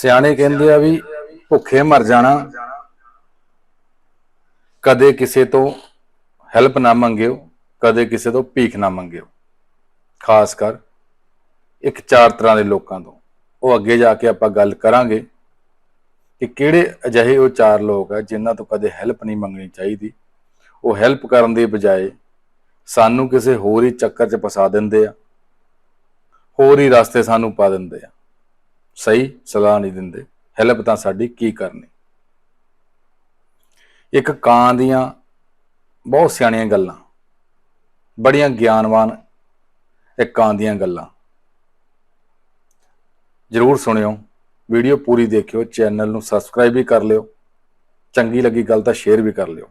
ਸਿਆਣੇ ਕਹਿੰਦੇ ਆ ਵੀ ਭੁੱਖੇ ਮਰ ਜਾਣਾ। ਕਦੇ ਕਿਸੇ ਤੋਂ ਹੈਲਪ ਨਾ ਮੰਗਿਓ, ਕਦੇ ਕਿਸੇ ਤੋਂ ਭੀਖ ਨਾ ਮੰਗਿਓ। ਖਾਸ ਕਰ ਇੱਕ ਚਾਰ ਤਰ੍ਹਾਂ ਦੇ ਲੋਕਾਂ ਤੋਂ। ਉਹ ਅੱਗੇ ਜਾ ਕੇ ਆਪਾਂ ਗੱਲ ਕਰਾਂਗੇ ਕਿ ਕਿਹੜੇ ਅਜਿਹੇ ਉਹ ਚਾਰ ਲੋਕ ਆ ਜਿਨ੍ਹਾਂ ਤੋਂ ਕਦੇ ਹੈਲਪ ਨਹੀਂ ਮੰਗਣੀ ਚਾਹੀਦੀ। ਉਹ ਹੈਲਪ ਕਰਨ ਦੀ ਬਜਾਏ ਸਾਨੂੰ ਕਿਸੇ ਹੋਰ ਹੀ ਚੱਕਰ 'ਚ ਫਸਾ ਦਿੰਦੇ ਆ। ਹੋਰ ਹੀ ਰਸਤੇ ਸਾਨੂੰ ਪਾ ਦਿੰਦੇ ਆ। ਸਹੀ ਸਲਾਹ ਨਹੀਂ ਦਿੰਦੇ। ਹੈਲਪ ਤਾਂ ਸਾਡੀ ਕੀ ਕਰਨੀ? ਇੱਕ ਕਾਂ ਦੀਆਂ ਬਹੁਤ ਸਿਆਣੀਆਂ ਗੱਲਾਂ, ਬੜੀਆਂ ਗਿਆਨਵਾਨ ਇੱਕ ਕਾਂ ਦੀਆਂ ਗੱਲਾਂ। ਜਰੂਰ ਸੁਣਿਓ, ਵੀਡੀਓ ਪੂਰੀ ਦੇਖਿਓ, ਚੈਨਲ ਨੂੰ ਸਬਸਕ੍ਰਾਈਬ ਵੀ ਕਰ ਲਿਓ, ਚੰਗੀ ਲੱਗੀ ਗੱਲ ਤਾਂ ਸ਼ੇਅਰ ਵੀ ਕਰ ਲਿਓ।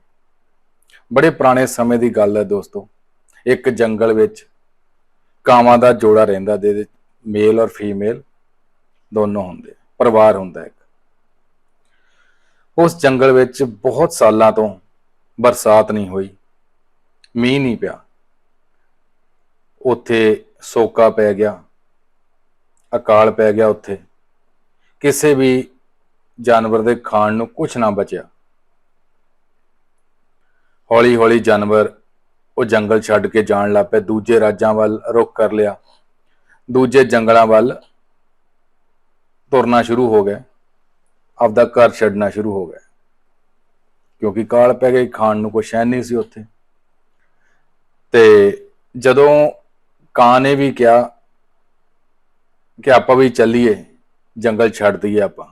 ਬੜੇ ਪੁਰਾਣੇ ਸਮੇਂ ਦੀ ਗੱਲ ਹੈ ਦੋਸਤੋ, ਇੱਕ ਜੰਗਲ ਵਿੱਚ ਕਾਵਾਂ ਦਾ ਜੋੜਾ ਰਹਿੰਦਾ ਦੇ ਮੇਲ ਔਰ ਫੀਮੇਲ ਦੋਨੋਂ ਹੁੰਦੇ ਪਰਿਵਾਰ ਹੁੰਦਾ ਇੱਕ। ਉਸ ਜੰਗਲ ਵਿੱਚ ਬਹੁਤ ਸਾਲਾਂ ਤੋਂ ਬਰਸਾਤ ਨਹੀਂ ਹੋਈ, ਮੀਂਹ ਨਹੀਂ ਪਿਆ। ਉੱਥੇ ਸੋਕਾ ਪੈ ਗਿਆ, ਅਕਾਲ ਪੈ ਗਿਆ ਉੱਥੇ। ਕਿਸੇ ਵੀ ਜਾਨਵਰ ਦੇ ਖਾਣ ਨੂੰ ਕੁਝ ਨਾ ਬਚਿਆ। ਹੌਲੀ ਹੌਲੀ ਜਾਨਵਰ ਉਹ ਜੰਗਲ ਛੱਡ ਕੇ ਜਾਣ ਲੱਗ ਪਏ, ਦੂਜੇ ਰਾਜਾਂ ਵੱਲ ਰੁਖ ਕਰ ਲਿਆ। ਦੂਜੇ ਜੰਗਲਾਂ ਵੱਲ ਤੁਰਨਾ ਸ਼ੁਰੂ ਹੋ ਗਏ। ਆਪਦਾ ਘਰ ਛੱਡਣਾ ਸ਼ੁਰੂ ਹੋ ਗਏ। ਕਿਉਂਕਿ ਕਾਲ ਪੈ ਗਈ, ਖਾਣ ਨੂੰ ਕੁਛ ਹੈ ਨਹੀਂ ਸੀ ਉੱਥੇ। ਤੇ ਜਦੋਂ ਕਾਂ ਨੇ ਵੀ ਕਿਹਾ ਕਿ ਆਪਾਂ ਵੀ ਚੱਲੀਏ, ਜੰਗਲ ਛੱਡ ਦਈਏ ਆਪਾਂ।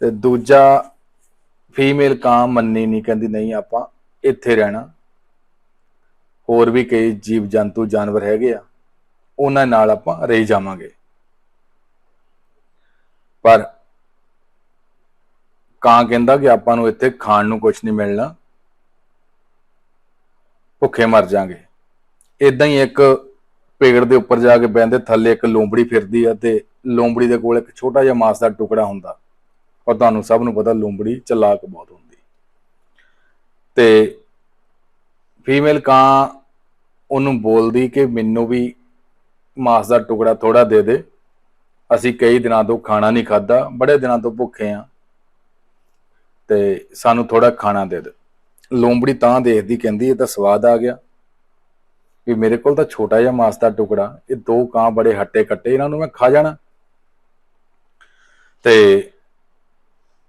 ਤੇ ਦੂਜਾ ਫੀਮੇਲ ਕਾਂ ਮੰਨੀ ਨਹੀਂ, ਕਹਿੰਦੀ ਨਹੀਂ ਆਪਾਂ ਇੱਥੇ ਰਹਿਣਾ। ਹੋਰ ਵੀ ਕਈ ਜੀਵ ਜੰਤੂ ਜਾਨਵਰ ਹੈਗੇ ਆ, ਉਹਨਾਂ ਨਾਲ ਆਪਾਂ ਰਹੀ ਜਾਵਾਂਗੇ। ਪਰ ਕਾਂ ਕਹਿੰਦਾ ਕਿ ਆਪਾਂ ਨੂੰ ਇੱਥੇ ਖਾਣ ਨੂੰ ਕੁਝ ਨਹੀਂ ਮਿਲਣਾ। ਭੁੱਖੇ ਮਰ ਜਾਾਂਗੇ। ਇਦਾਂ ਹੀ ਇੱਕ ਪੇੜ ਦੇ ਉੱਪਰ ਜਾ ਕੇ ਬੈੰਦੇ ਥੱਲੇ ਇੱਕ ਲੋਂਬੜੀ ਫਿਰਦੀ ਆ ਤੇ ਲੋਂਬੜੀ ਦੇ ਕੋਲ ਇੱਕ ਛੋਟਾ ਜਿਹਾ ਮਾਸ ਦਾ ਟੁਕੜਾ ਹੁੰਦਾ। ਔਰ ਤੁਹਾਨੂੰ ਸਭ ਨੂੰ ਪਤਾ, ਲੋਂਬੜੀ ਚਲਾਕ ਬਹੁਤ ਹੁੰਦੀ। ਤੇ ਫੀਮੇਲ ਕਾਂ ਉਹਨੂੰ ਬੋਲਦੀ ਕਿ ਮੈਨੂੰ ਵੀ ਮਾਸ ਦਾ ਟੁਕੜਾ ਥੋੜਾ ਦੇ ਦੇ। ਅਸੀਂ ਕਈ ਦਿਨਾਂ ਤੋਂ ਖਾਣਾ ਨਹੀਂ ਖਾਦਾ ਬੜੇ ਦਿਨਾਂ ਤੋਂ ਭੁੱਖੇ ਆ ਤੇ ਸਾਨੂੰ ਥੋੜਾ ਖਾਣਾ ਦੇ ਦੇ ਲੋਂਬੜੀ ਤਾਂ ਦੇਖਦੀ ਕਹਿੰਦੀ, ਇਹ ਤਾਂ ਸਵਾਦ ਆ ਗਿਆ। ਵੀ ਮੇਰੇ ਕੋਲ ਤਾਂ ਛੋਟਾ ਜਿਹਾ ਮਾਸ ਦਾ ਟੁਕੜਾ, ਇਹ ਦੋ ਕਾਂ ਬੜੇ ਹੱਟੇ ਕੱਟੇ, ਇਹਨਾਂ ਨੂੰ ਮੈਂ ਖਾ ਜਾਣਾ। ਤੇ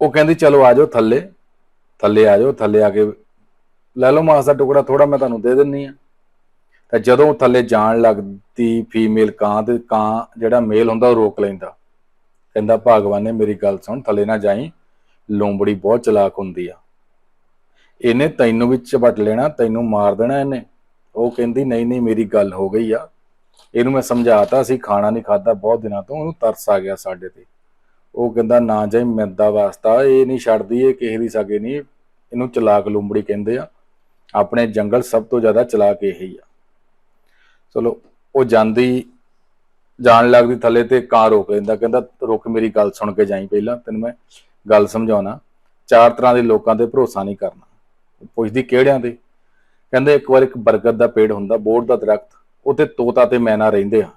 ਉਹ ਕਹਿੰਦੀ, ਚਲੋ ਆ ਜਾਓ ਥੱਲੇ ਥੱਲੇ ਆ ਜਾਓ, ਥੱਲੇ ਆ ਕੇ ਲੈ ਲਓ ਮਾਸ ਦਾ ਟੁਕੜਾ ਥੋੜਾ ਮੈਂ ਤੁਹਾਨੂੰ ਦੇ ਦਿੰਨੀ ਆ ਤਾਂ ਜਦੋਂ ਥੱਲੇ ਜਾਣ ਲੱਗਦੀ ਫੀਮੇਲ ਕਾਂ ਤੇ ਕਾਂ ਜਿਹੜਾ ਮੇਲ ਹੁੰਦਾ ਉਹ ਰੋਕ ਲੈਂਦਾ। ਕਹਿੰਦਾ, ਭਗਵਾਨ ਨੇ ਮੇਰੀ ਗੱਲ ਸੁਣ, ਥੱਲੇ ਨਾ ਜਾਈ ਲੋਂਬੜੀ ਬਹੁਤ ਚਲਾਕ ਹੁੰਦੀ ਆ। ਇਹਨੇ ਤੈਨੂੰ ਵੀ ਚਪਟ ਲੈਣਾ, ਤੈਨੂੰ ਮਾਰ ਦੇਣਾ ਇਹਨੇ। ਉਹ ਕਹਿੰਦੀ, ਨਹੀਂ ਨਹੀਂ, ਮੇਰੀ ਗੱਲ ਹੋ ਗਈ ਆ। ਇਹਨੂੰ ਮੈਂ ਸਮਝਾਤਾ ਅਸੀਂ ਖਾਣਾ ਨਹੀਂ ਖਾਦਾ ਬਹੁਤ ਦਿਨਾਂ ਤੋਂ, ਉਹਨੂੰ ਤਰਸ ਆ ਗਿਆ ਸਾਡੇ ਤੇ। ਉਹ ਕਹਿੰਦਾ, ਨਾ ਜਾਈ, ਮਿੰਦਾ ਵਾਸਤਾ, ਇਹ ਨਹੀਂ ਛੱਡਦੀ, ਇਹ ਕਿਸੇ ਦੀ ਸਗੇ ਨਹੀਂ। ਇਹਨੂੰ ਚਲਾਕ ਲੂੰਬੜੀ ਕਹਿੰਦੇ ਆ। ਆਪਣੇ ਜੰਗਲ ਸਭ ਤੋਂ ਜ਼ਿਆਦਾ ਚਲਾਕ ਇਹ ਹੀ ਆ। ਚਲੋ ਉਹ ਜਾਂਦੀ ਜਾਣ ਲੱਗਦੀ ਥੱਲੇ ਤੇ ਕਾਂ ਰੋਕ ਲੈਂਦਾ ਕਹਿੰਦਾ ਰੁਕ ਮੇਰੀ ਗੱਲ ਸੁਣ ਕੇ ਜਾਈ ਪਹਿਲਾਂ ਤੈਨੂੰ ਮੈਂ ਗੱਲ ਸਮਝਾਉਣਾ। ਚਾਰ ਤਰ੍ਹਾਂ ਦੇ ਲੋਕਾਂ ਤੇ ਭਰੋਸਾ ਨਹੀਂ ਕਰਨਾ। ਪੁੱਛਦੀ ਕਿਹੜਿਆਂ ਦੇ ਕਹਿੰਦੇ ਇੱਕ ਵਾਰ ਇੱਕ ਬਰਗਦ ਦਾ ਪੇੜ ਹੁੰਦਾ ਬੋੜ ਦਾ ਦਰਖਤ ਉੱਤੇ ਤੋਤਾ ਤੇ ਮੈਨਾ ਰਹਿੰਦੇ ਆ।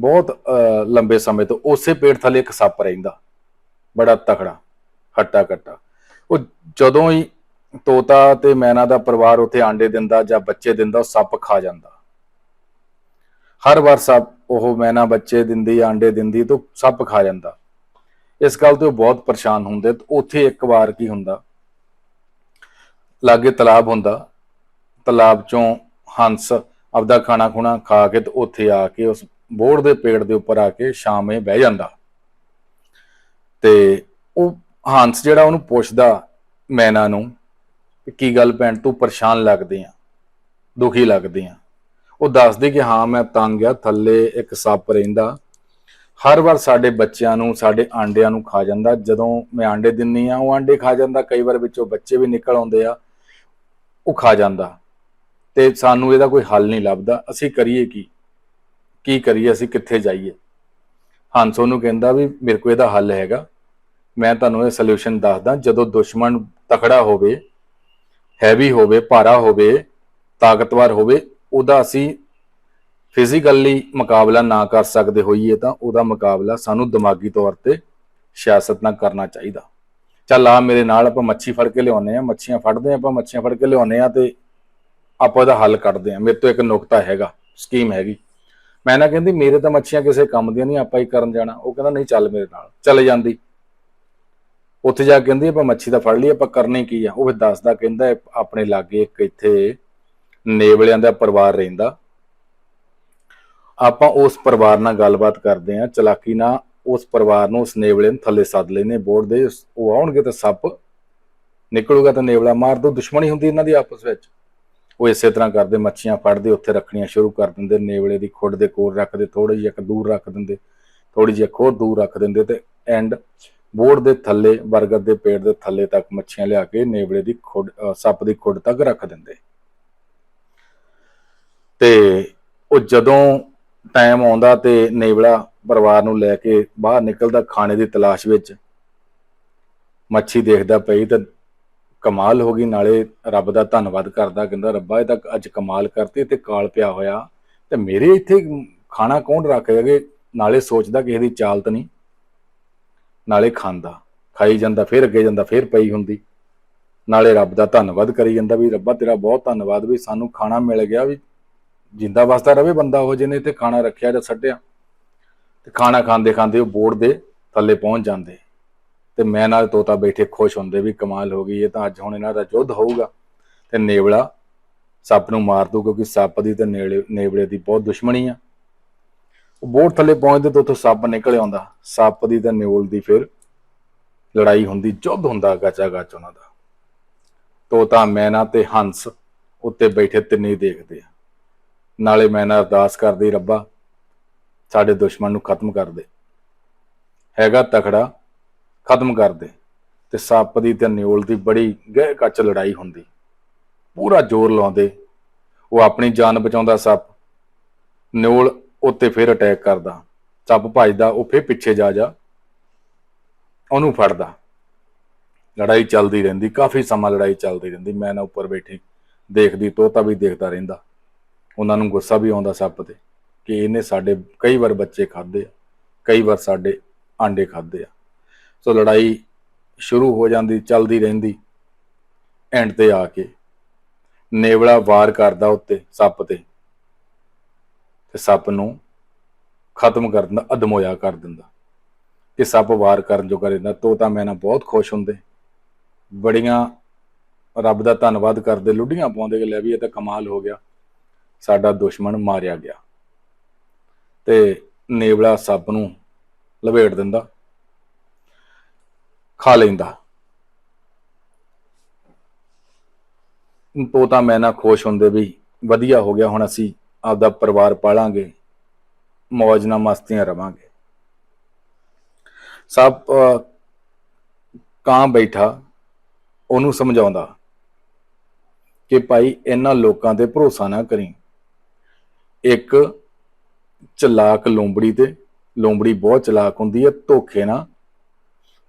ਬਹੁਤ ਅਹ, ਲੰਬੇ ਸਮੇਂ ਤੋਂ ਉਸੇ ਪੇੜ ਥੱਲੇ ਇੱਕ ਸੱਪ ਰਹਿੰਦਾ। ਬੜਾ ਤਕੜਾ ਹੱਟਾ ਕੱਟਾ ਉਹ ਜਦੋਂ ਹੀ ਤੋਤਾ ਤੇ ਮੈਨਾ ਦਾ ਪਰਿਵਾਰ ਉੱਥੇ ਆਂਡੇ ਦਿੰਦਾ ਜਾਂ ਬੱਚੇ ਦਿੰਦਾ, ਉਹ ਸੱਪ ਖਾ ਜਾਂਦਾ। ਹਰ ਵਾਰ ਸੱਪ, ਉਹ ਮੈਨਾ ਬੱਚੇ ਦਿੰਦੀ, ਆਂਡੇ ਦਿੰਦੀ ਤਾਂ ਸੱਪ ਖਾ ਜਾਂਦਾ। ਇਸ ਗੱਲ ਤੋਂ ਉਹ ਬਹੁਤ ਪਰੇਸ਼ਾਨ ਹੁੰਦੇ ਤੇ ਉੱਥੇ ਇੱਕ ਵਾਰ ਕੀ ਹੁੰਦਾ, ਲਾਗੇ ਤਲਾਬ ਹੁੰਦਾ, ਤਲਾਬ ਚੋਂ ਹੰਸ ਆਪਦਾ ਖਾਣਾ ਖੁਣਾ ਖਾ ਕੇ ਤੇ ਉੱਥੇ ਆ ਕੇ ਉਸ ਬੋੜ ਦੇ ਪੇੜ ਦੇ ਉੱਪਰ ਆ ਕੇ ਸ਼ਾਮੇ ਬਹਿ ਜਾਂਦਾ। ਤੇ ਉਹ ਹੰਸ ਜਿਹੜਾ ਉਹਨੂੰ ਪੁੱਛਦਾ ਮੈਨਾ ਨੂੰ ਕਿ ਕੀ ਗੱਲ ਭੈਣ, ਤੂੰ ਪਰੇਸ਼ਾਨ ਲੱਗਦੀ ਆ, ਦੁਖੀ ਲੱਗਦੀ ਆ। ਉਹ ਦੱਸਦੀ ਕਿ ਹਾਂ, ਮੈਂ ਤੰਗ ਆ, ਥੱਲੇ ਇੱਕ ਸੱਪ ਰਹਿੰਦਾ। ਹਰ ਵਾਰ ਸਾਡੇ ਬੱਚਿਆਂ ਨੂੰ, ਸਾਡੇ ਆਂਡਿਆਂ ਨੂੰ ਖਾ ਜਾਂਦਾ। ਜਦੋਂ ਮੈਂ ਆਂਡੇ ਦਿੰਨੀ ਆ, ਉਹ ਆਂਡੇ ਖਾ ਜਾਂਦਾ। ਕਈ ਵਾਰ ਵਿੱਚੋਂ ਬੱਚੇ ਵੀ ਨਿਕਲ ਆਉਂਦੇ ਆ, ਉਹ ਖਾ ਜਾਂਦਾ। ਤੇ ਸਾਨੂੰ ਇਹਦਾ ਕੋਈ ਹੱਲ ਨਹੀਂ ਲੱਭਦਾ। ਅਸੀਂ ਕਰੀਏ ਕੀ? ਕੀ ਕਰੀਏ? ਅਸੀਂ ਕਿੱਥੇ ਜਾਈਏ? ਹੰਸ ਉਹਨੂੰ ਕਹਿੰਦਾ ਵੀ ਮੇਰੇ ਕੋਲ ਇਹਦਾ ਹੱਲ ਹੈਗਾ। ਮੈਂ ਤੁਹਾਨੂੰ ਇਹ ਸੋਲੂਸ਼ਨ ਦੱਸਦਾ। ਜਦੋਂ ਦੁਸ਼ਮਣ ਤਕੜਾ ਹੋਵੇ ਹੈਵੀ ਹੋਵੇ, ਭਾਰਾ ਹੋਵੇ, ਤਾਕਤਵਰ ਹੋਵੇ, ਉਹਦਾ ਅਸੀਂ ਫਿਜ਼ੀਕਲੀ ਮੁਕਾਬਲਾ ਨਾ ਕਰ ਸਕਦੇ ਹੋਈਏ ਤਾਂ ਉਹਦਾ ਮੁਕਾਬਲਾ ਸਾਨੂੰ ਦਿਮਾਗੀ ਤੌਰ ਤੇ ਸਿਆਸਤ ਨਾਲ ਕਰਨਾ ਚਾਹੀਦਾ। ਚੱਲ ਆ ਮੇਰੇ ਨਾਲ ਆਪਾਂ ਮੱਛੀ ਫੜ ਕੇ ਲਿਆਉਨੇ ਆ ਮੱਛੀਆਂ ਫੜਦੇ ਆ ਆਪਾਂ ਮੱਛੀਆਂ ਫੜ ਕੇ ਲਿਆਉਨੇ ਆ ਤੇ ਆਪਾਂ ਇਹਦਾ ਹੱਲ ਕੱਢਦੇ ਆ ਮੇਰੇ ਤੋਂ ਇੱਕ ਨੁਕਤਾ ਹੈਗਾ ਸਕੀਮ ਹੈਗੀ। ਮੈਂ ਨਾ ਕਹਿੰਦੀ, ਮੇਰੇ ਤਾਂ ਮੱਛੀਆਂ ਕਿਸੇ ਕੰਮ ਦੀਆਂ ਨਹੀਂ, ਆਪਾਂ ਹੀ ਕਰਨ ਜਾਣਾ। ਉਹ ਕਹਿੰਦਾ, ਨਹੀਂ, ਚੱਲ ਮੇਰੇ ਨਾਲ, ਚਲੇ ਜਾਂਦੀ। ਉੱਥੇ ਜਾ ਕੇ ਕਹਿੰਦੀ, ਆਪਾਂ ਮੱਛੀ ਦਾ ਫੜ ਲਈ, ਆਪਾਂ ਕਰਨੀ ਕੀ ਆ? ਉਹ ਫਿਰ ਦੱਸਦਾ, ਕਹਿੰਦਾ ਆਪਣੇ ਲਾਗੇ ਇੱਕ ਇੱਥੇ ਨੇਵਲਿਆਂ ਦਾ ਪਰਿਵਾਰ ਰਹਿੰਦਾ। ਆਪਾਂ ਉਸ ਪਰਿਵਾਰ ਨਾਲ ਗੱਲਬਾਤ ਕਰਦੇ ਆ ਚਲਾਕੀ ਨਾਲ ਉਸ ਪਰਿਵਾਰ ਨੂੰ ਉਸ ਨੇਵਲੇ ਨੂੰ ਥੱਲੇ ਸੱਦ ਲੈਨੇ ਬੋਰਡ ਦੇ, ਉਹ ਆਉਣਗੇ ਤਾਂ ਸੱਪ ਨਿਕਲੂਗਾ ਤਾਂ ਨੇਵਲਾ ਮਾਰ ਦੋ, ਦੁਸ਼ਮਣੀ ਹੁੰਦੀ ਇਹਨਾਂ ਦੀ ਆਪਸ ਵਿੱਚ। ਉਹ ਇਸੇ ਤਰ੍ਹਾਂ ਕਰਦੇ, ਮੱਛੀਆਂ ਫੜਦੇ, ਉੱਥੇ ਰੱਖਣੀਆਂ ਸ਼ੁਰੂ ਕਰ ਦਿੰਦੇ, ਨੇਵਲੇ ਦੀ ਖੁੱਡ ਦੇ ਕੋਲ ਰੱਖਦੇ ਥੋੜੀ ਜਿਹੀ ਇੱਕ ਦੂਰ ਰੱਖ ਦਿੰਦੇ ਥੋੜੀ ਜਿਹੀ ਇੱਕ ਹੋਰ ਦੂਰ ਰੱਖ ਦਿੰਦੇ ਤੇ ਐਂਡ ਬੋਰਡ ਦੇ ਥੱਲੇ, ਬਰਗਦ ਦੇ ਪੇੜ ਦੇ ਥੱਲੇ ਤੱਕ ਮੱਛੀਆਂ ਲਿਆ ਕੇ ਨੇਵਲੇ ਦੀ ਖੁੱਡ ਸੱਪ ਦੀ ਖੁੱਡ ਤੱਕ ਰੱਖ ਦਿੰਦੇ। ਤੇ ਉਹ ਜਦੋਂ ਟਾਈਮ ਆਉਂਦਾ ਤੇ ਨੇਵਲਾ ਪਰਿਵਾਰ ਨੂੰ ਲੈ ਕੇ ਬਾਹਰ ਨਿਕਲਦਾ ਖਾਣੇ ਦੀ ਤਲਾਸ਼ ਵਿੱਚ, ਮੱਛੀ ਦੇਖਦਾ ਪਈ ਤਾਂ ਕਮਾਲ ਹੋ ਗਈ, ਨਾਲੇ ਰੱਬ ਦਾ ਧੰਨਵਾਦ ਕਰਦਾ, ਕਹਿੰਦਾ, ਰੱਬਾ, ਇਹ ਤਾਂ ਅੱਜ ਕਮਾਲ ਕਰਤੀ ਤੇ ਕਾਲ ਪਿਆ ਹੋਇਆ ਤੇ ਮੇਰੇ ਇੱਥੇ ਖਾਣਾ ਕੌਣ ਰੱਖੇਗੇ ਨਾਲੇ ਸੋਚਦਾ ਕਿਸੇ ਦੀ ਚਾਲਤ ਨਹੀਂ। ਨਾਲੇ ਖਾਂਦਾ, ਖਾਈ ਜਾਂਦਾ, ਫਿਰ ਅੱਗੇ ਜਾਂਦਾ, ਫਿਰ ਪਈ ਹੁੰਦੀ। ਨਾਲੇ ਰੱਬ ਦਾ ਧੰਨਵਾਦ ਕਰੀ ਜਾਂਦਾ ਵੀ ਰੱਬਾ ਤੇਰਾ ਬਹੁਤ ਧੰਨਵਾਦ ਵੀ ਸਾਨੂੰ ਖਾਣਾ ਮਿਲ ਗਿਆ ਵੀ ਜਿੰਦਾ ਵਸਦਾ ਰਵੇ ਬੰਦਾ ਉਹ ਜਿਹਨੇ ਤੇ ਖਾਣਾ ਰੱਖਿਆ ਜਾਂ ਛੱਡਿਆ। ਤੇ ਖਾਣਾ ਖਾਂਦੇ ਖਾਂਦੇ ਉਹ ਬੋਰਡ ਦੇ, ਥੱਲੇ ਪਹੁੰਚ ਜਾਂਦੇ। ਤੇ ਮੈਂ ਨਾਲ ਤੋਤਾ ਬੈਠੇ ਖੁਸ਼ ਹੁੰਦੇ ਵੀ ਕਮਾਲ ਹੋ ਗਈ, ਇਹ ਤਾਂ ਅੱਜ ਹੁਣ ਇਹਨਾਂ ਦਾ ਯੁੱਧ ਹੋਊਗਾ। ਤੇ ਨੇਵਲਾ ਸੱਪ ਨੂੰ ਮਾਰ ਦੂ ਕਿਉਂਕਿ ਸੱਪ ਦੀ ਤੇ ਨੇਵਲੇ ਦੀ ਬਹੁਤ ਦੁਸ਼ਮਣੀ ਆ। ਉਹ ਬੋਰਡ ਥੱਲੇ ਪਹੁੰਚਦੇ ਤਾਂ ਉੱਥੋਂ ਸੱਪ ਨਿਕਲ ਆਉਂਦਾ। ਸੱਪ ਦੀ ਤੇ ਨਿਓਲ ਦੀ ਫਿਰ ਲੜਾਈ ਹੁੰਦੀ ਯੁੱਧ ਹੁੰਦਾ ਗਾਚਾ ਗਾਚ ਉਹਨਾਂ ਦਾ। ਤੋਤਾ ਮੈਨਾ ਤੇ ਹੰਸ ਉੱਤੇ ਬੈਠੇ ਤਿੰਨੇ ਦੇਖਦੇ ਆ। ਨਾਲੇ ਮੈਨਾ ਅਰਦਾਸ ਕਰਦੀ ਰੱਬਾ, ਸਾਡੇ ਦੁਸ਼ਮਣ ਨੂੰ ਖਤਮ ਕਰ ਦੇ। ਹੈਗਾ ਤਖੜਾ, ਖਤਮ ਕਰ ਦੇ। ਤੇ ਸੱਪ ਦੀ ਤੇ ਨਿਓਲ ਦੀ ਬੜੀ ਗਹਿ ਕੱਚ ਲੜਾਈ ਹੁੰਦੀ। ਪੂਰਾ ਜ਼ੋਰ ਲਾਉਂਦੇ। ਉਹ ਆਪਣੀ ਜਾਨ ਬਚਾਉਂਦਾ ਸੱਪ। ਨਿਓਲ ਉੱਤੇ ਫਿਰ ਅਟੈਕ ਕਰਦਾ। ਸੱਪ ਭੱਜਦਾ, ਉਹ ਫਿਰ ਪਿੱਛੇ ਜਾ ਜਾ। ਉਹਨੂੰ ਫੜਦਾ। ਲੜਾਈ ਚੱਲਦੀ ਰਹਿੰਦੀ, ਕਾਫੀ ਸਮਾਂ ਲੜਾਈ ਚੱਲਦੀ ਰਹਿੰਦੀ। ਮੈਂ ਨਾ ਉੱਪਰ ਬੈਠੀ, ਦੇਖਦੀ, ਤੋਤਾ ਵੀ ਦੇਖਦਾ ਰਹਿੰਦਾ। ਉਹਨਾਂ ਨੂੰ ਗੁੱਸਾ ਵੀ ਆਉਂਦਾ ਸੱਪ ਤੇ ਕਿ ਇਹਨੇ ਸਾਡੇ, ਕਈ ਵਾਰ ਬੱਚੇ ਖਾਦੇ ਆ, ਕਈ ਵਾਰ ਸਾਡੇ ਆਂਡੇ ਖਾਦੇ ਆ। ਸੋ ਲੜਾਈ ਸ਼ੁਰੂ ਹੋ ਜਾਂਦੀ, ਚੱਲਦੀ ਰਹਿੰਦੀ ਐਂਡ ਤੇ ਆ ਕੇ ਨੇਵਲਾ ਵਾਰ ਕਰਦਾ ਉੱਤੇ ਸੱਪ ਤੇ। ਤੇ ਸੱਪ ਨੂੰ ਖਤਮ ਕਰ ਦਿੰਦਾ, ਅਦਮੋਇਆ ਕਰ ਦਿੰਦਾ। ਕਿ ਸੱਪ ਵਾਰ ਕਰਨ ਜੋ ਕਰਿੰਦਾ ਤੋਤਾ ਮੈਨਾ ਬਹੁਤ ਖੁਸ਼ ਹੁੰਦੇ। ਬੜੀਆਂ ਰੱਬ ਦਾ ਧੰਨਵਾਦ ਕਰਦੇ, ਲੁੱਡੀਆਂ ਪਾਉਂਦੇ ਕਿ ਲੈ ਵੀ ਇਹ ਤਾਂ ਕਮਾਲ ਹੋ ਗਿਆ। ਸਾਡਾ ਦੁਸ਼ਮਣ ਮਾਰਿਆ ਗਿਆ। ਤੇ ਨੇਵਲਾ ਸੱਪ ਨੂੰ ਲਪੇਟ ਦਿੰਦਾ। ਖਾ ਲੈਂਦਾ। ਤੋਤਾ ਮੈਨਾ ਖੁਸ਼ ਹੁੰਦੇ ਵੀ ਵਧੀਆ ਹੋ ਗਿਆ। ਹੁਣ ਅਸੀਂ ਆਪਦਾ ਪਰਿਵਾਰ ਪਾਲਾਂਗੇ ਮौज ਨਾਲ ਮਸਤੀਆਂ ਰਵਾਂਗੇ। ਸਭ ਕਾਂ ਬੈਠਾ, ਉਹਨੂੰ ਸਮਝਾਉਂਦਾ ਕਿ ਭਾਈ ਇਹਨਾਂ ਲੋਕਾਂ ਤੇ ਭਰੋਸਾ ਨਾ ਕਰੀ। ਇੱਕ ਚਲਾਕ ਲੋਂਬੜੀ ਤੇ ਲੋਂਬੜੀ ਬਹੁਤ ਚਲਾਕ ਹੁੰਦੀ ਹੈ ਧੋਖੇ ਨਾਲ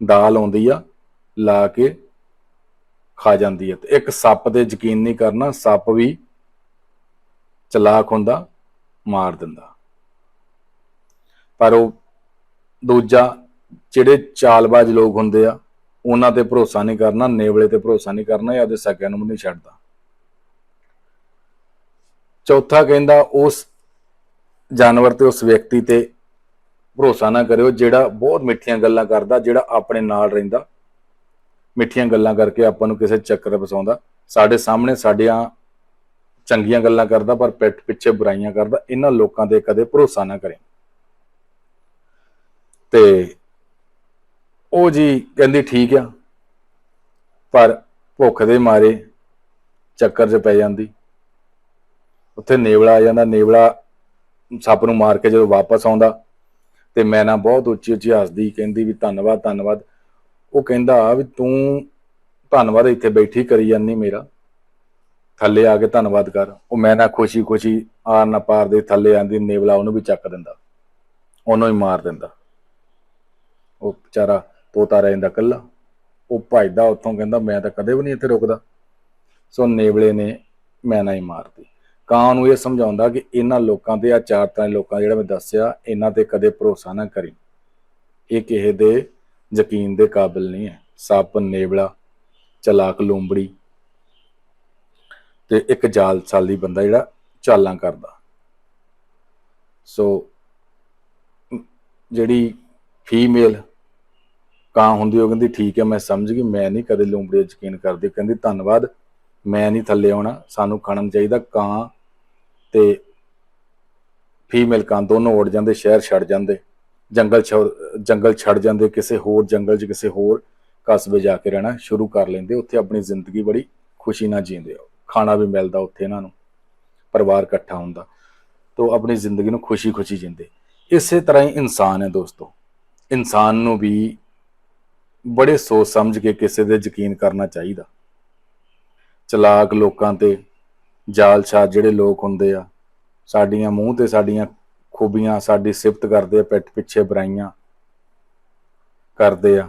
ਦਾਲ ਆਉਂਦੀ ਆ, ਲਾ ਕੇ ਖਾ ਜਾਂਦੀ ਹੈ ਤੇ ਇੱਕ ਸੱਪ ਤੇ ਯਕੀਨ ਨਹੀਂ ਕਰਨਾ, ਸੱਪ ਵੀ ਚਲਾਕ ਹੁੰਦਾ, ਮਾਰ ਦਿੰਦਾ। ਪਰ ਉਹ ਦੂਜਾ, ਜਿਹੜੇ ਚਾਲਬਾਜ਼ ਲੋਕ ਹੁੰਦੇ ਆ, ਉਹਨਾਂ ਤੇ ਭਰੋਸਾ ਨਹੀਂ ਕਰਨਾ, ਨੇਵਲੇ ਤੇ ਭਰੋਸਾ ਨਹੀਂ ਕਰਨਾ, ਜਾਂ ਉਹਦੇ ਸਕਿਆਂ ਨੂੰ ਨਹੀਂ ਛੱਡਦਾ। ਚੌਥਾ ਕਹਿੰਦਾ, ਉਸ ਜਾਨਵਰ ਤੇ ਉਸ ਵਿਅਕਤੀ ਤੇ ਭਰੋਸਾ ਨਾ ਕਰਿਓ, ਜਿਹੜਾ ਬਹੁਤ ਮਿੱਠੀਆਂ ਗੱਲਾਂ ਕਰਦਾ, ਜਿਹੜਾ ਆਪਣੇ ਨਾਲ ਰਹਿੰਦਾ। ਮਿੱਠੀਆਂ ਗੱਲਾਂ ਕਰਕੇ ਆਪਾਂ ਨੂੰ ਕਿਸੇ ਚੱਕਰ ਫਸਾਉਂਦਾ। ਸਾਡੇ ਸਾਹਮਣੇ, ਸਾਡੀਆਂ ਚੰਗੀਆਂ ਗੱਲਾਂ ਕਰਦਾ, ਪਰ ਪਿੱਠ ਪਿੱਛੇ ਬੁਰਾਈਆਂ ਕਰਦਾ, ਇਹਨਾਂ ਲੋਕਾਂ ਤੇ ਕਦੇ ਭਰੋਸਾ ਨਾ ਕਰੇ। ਤੇ ਉਹ ਜੀ ਕਹਿੰਦੀ, ਠੀਕ ਆ, ਪਰ ਭੁੱਖ ਦੇ ਮਾਰੇ ਚੱਕਰ 'ਚ ਪੈ ਜਾਂਦੀ। ਉੱਥੇ ਨੇਵਲਾ ਆ ਜਾਂਦਾ, ਨੇਵਲਾ ਸੱਪ ਨੂੰ ਮਾਰ ਕੇ ਜਦੋਂ ਵਾਪਸ ਆਉਂਦਾ, ਤੇ ਮੈਂ ਨਾ ਬਹੁਤ ਉੱਚੀ ਉੱਚੀ ਹੱਸਦੀ, ਕਹਿੰਦੀ ਵੀ ਧੰਨਵਾਦ ਧੰਨਵਾਦ। ਉਹ ਕਹਿੰਦਾ ਵੀ ਤੂੰ ਧੰਨਵਾਦ ਇੱਥੇ ਬੈਠੀ ਕਰੀ ਜਾਂਦੀ ਮੇਰਾ। ਥੱਲੇ ਆ ਕੇ ਧੰਨਵਾਦ ਕਰ। ਉਹ ਮੈਂ ਨਾ ਖੁਸ਼ੀ ਖੁਸ਼ੀ ਆਰ ਨਾ ਪਾਰ ਦੇ ਥੱਲੇ ਆਂਦੀ, ਨੇਵਲਾ ਉਹਨੂੰ ਵੀ ਚੱਕ ਦਿੰਦਾ। ਉਹਨੂੰ ਹੀ ਮਾਰ ਦਿੰਦਾ। ਉਹ ਵਿਚਾਰਾ ਤੋਤਾ ਰਹਿੰਦਾ ਕੱਲਾ ਉਹ ਭੱਜਦਾ ਉੱਥੋਂ ਕਹਿੰਦਾ, ਮੈਂ ਤਾਂ ਕਦੇ ਵੀ ਨਹੀਂ ਇੱਥੇ ਰੁਕਦਾ। ਸੋ ਨੇਵਲੇ ਨੇ ਮੈਂ ਨਾ ਹੀ ਮਾਰਦੀ ਕਾਂ ਨੂੰ ਇਹ ਸਮਝਾਉਂਦਾ ਕਿ ਇਹਨਾਂ ਲੋਕਾਂ ਤੇ ਆ ਚਾਰ ਤਰ੍ਹਾਂ ਦੇ ਲੋਕਾਂ ਜਿਹੜਾ ਮੈਂ ਦੱਸਿਆ, ਇਹਨਾਂ ਤੇ ਕਦੇ ਭਰੋਸਾ ਨਾ ਕਰੀ। ਇਹ ਕਿਸੇ ਦੇ ਯਕੀਨ ਦੇ ਕਾਬਿਲ ਨਹੀਂ ਹੈ। ਸੱਪ, ਨੇਵਲਾ, ਚਲਾਕ, ਲੂੰਬੜੀ ਤੇ ਇੱਕ ਜਾਲ ਸਾਲੀ ਬੰਦਾ ਜਿਹੜਾ ਚਾਲਾਂ ਕਰਦਾ। ਸੋ ਜਿਹੜੀ ਫੀਮੇਲ ਕਾਂ ਹੁੰਦੀ, ਉਹ ਕਹਿੰਦੀ, ਠੀਕ ਹੈ, ਮੈਂ ਸਮਝ ਗਈ, ਮੈਂ ਨਹੀਂ ਕਦੇ ਲੂੰਬੜੇ ਯਕੀਨ ਕਰਦੀ। ਕਹਿੰਦੀ, ਧੰਨਵਾਦ, ਮੈਂ ਨਹੀਂ ਥੱਲੇ ਆਉਣਾ, ਸਾਨੂੰ ਖਾਣਾ ਚਾਹੀਦਾ, ਕਾਂ ਤੇ ਫੀਮੇਲ ਕਾਂ ਦੋਨੋਂ ਉੱਡ ਜਾਂਦੇ, ਸ਼ਹਿਰ ਛੱਡ ਜਾਂਦੇ, ਜੰਗਲ ਛੱਡ- ਜੰਗਲ ਛੱਡ ਜਾਂਦੇ, ਕਿਸੇ ਹੋਰ ਜੰਗਲ 'ਚ ਕਿਸੇ ਹੋਰ ਕਸਬੇ ਜਾ ਕੇ ਰਹਿਣਾ ਸ਼ੁਰੂ ਕਰ ਲੈਂਦੇ, ਉੱਥੇ ਆਪਣੀ ਜ਼ਿੰਦਗੀ ਬੜੀ ਖੁਸ਼ੀ ਨਾਲ ਜੀਂਦੇ ਆ ਖਾਣਾ ਵੀ ਮਿਲਦਾ ਉੱਥੇ ਇਹਨਾਂ ਨੂੰ, ਪਰਿਵਾਰ ਇਕੱਠਾ ਹੁੰਦਾ, ਤੋਂ ਆਪਣੀ ਜ਼ਿੰਦਗੀ ਨੂੰ ਖੁਸ਼ੀ-ਖੁਸ਼ੀ ਜਿੰਦੇ। ਇਸੇ ਤਰ੍ਹਾਂ ਹੀ ਇਨਸਾਨ ਹੈ ਦੋਸਤੋ। ਇਨਸਾਨ ਨੂੰ ਵੀ ਬੜੇ ਸੋਚ ਸਮਝ ਕੇ ਕਿਸੇ ਦੇ ਯਕੀਨ ਕਰਨਾ ਚਾਹੀਦਾ। ਚਲਾਕ ਲੋਕਾਂ ਤੇ ਜਾਲਸ਼ਾਹ ਜਿਹੜੇ ਲੋਕ ਹੁੰਦੇ ਆ, ਸਾਡੀਆਂ ਮੂੰਹ ਤੇ ਸਾਡੀਆਂ ਖੂਬੀਆਂ, ਸਾਡੀ ਸਿਫਤ ਕਰਦੇ ਆ, ਪਿੱਠ ਪਿੱਛੇ ਬੁਰਾਈਆਂ ਕਰਦੇ ਆ।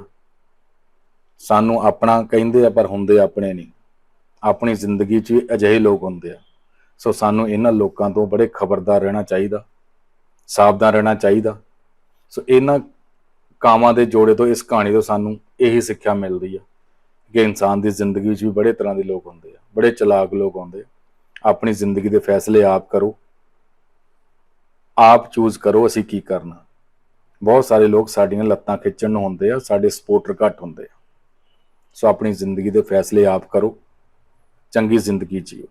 ਸਾਨੂੰ ਆਪਣਾ ਕਹਿੰਦੇ ਆ, ਪਰ ਹੁੰਦੇ ਆਪਣੇ ਨਹੀਂ। ਆਪਣੀ ਜ਼ਿੰਦਗੀ 'ਚ ਵੀ ਅਜਿਹੇ ਲੋਕ ਹੁੰਦੇ ਆ। ਸੋ ਸਾਨੂੰ ਇਹਨਾਂ ਲੋਕਾਂ ਤੋਂ ਬੜੇ ਖਬਰਦਾਰ ਰਹਿਣਾ ਚਾਹੀਦਾ, ਸਾਵਧਾਨ ਰਹਿਣਾ ਚਾਹੀਦਾ। ਸੋ ਇਹਨਾਂ ਕਾਮਾਂ ਦੇ ਜੋੜੇ ਤੋਂ ਇਸ ਕਹਾਣੀ ਤੋਂ ਸਾਨੂੰ ਇਹੀ ਸਿੱਖਿਆ ਮਿਲਦੀ ਆ ਕਿ ਇਨਸਾਨ ਦੀ ਜ਼ਿੰਦਗੀ ਵਿੱਚ ਵੀ ਬੜੇ ਤਰ੍ਹਾਂ ਦੇ ਲੋਕ ਹੁੰਦੇ ਆ, ਬੜੇ ਚਲਾਕ ਲੋਕ ਹੁੰਦੇ ਆ। ਆਪਣੀ ਜ਼ਿੰਦਗੀ ਦੇ ਫੈਸਲੇ ਆਪ ਕਰੋ, ਆਪ ਚੂਜ਼ ਕਰੋ ਅਸੀਂ ਕੀ ਕਰਨਾ। ਬਹੁਤ ਸਾਰੇ ਲੋਕ ਸਾਡੀਆਂ ਲੱਤਾਂ ਖਿੱਚਣ ਨੂੰ ਹੁੰਦੇ ਆ, ਸਾਡੇ ਸਪੋਰਟਰ ਘੱਟ ਹੁੰਦੇ ਆ। ਸੋ ਆਪਣੀ ਜ਼ਿੰਦਗੀ ਦੇ ਫੈਸਲੇ ਆਪ ਕਰੋ। ਚੰਗੀ ਜ਼ਿੰਦਗੀ ਜੀਓ।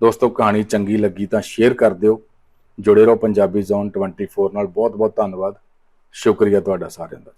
ਦੋਸਤੋ, ਕਹਾਣੀ ਚੰਗੀ ਲੱਗੀ ਤਾਂ ਸ਼ੇਅਰ ਕਰ ਦਿਓ। ਜੁੜੇ ਰਹੋ ਪੰਜਾਬੀ ਜ਼ੋਨ 24 ਨਾਲ। ਬਹੁਤ ਬਹੁਤ ਧੰਨਵਾਦ। ਸ਼ੁਕਰੀਆ ਤੁਹਾਡਾ ਸਾਰਿਆਂ ਦਾ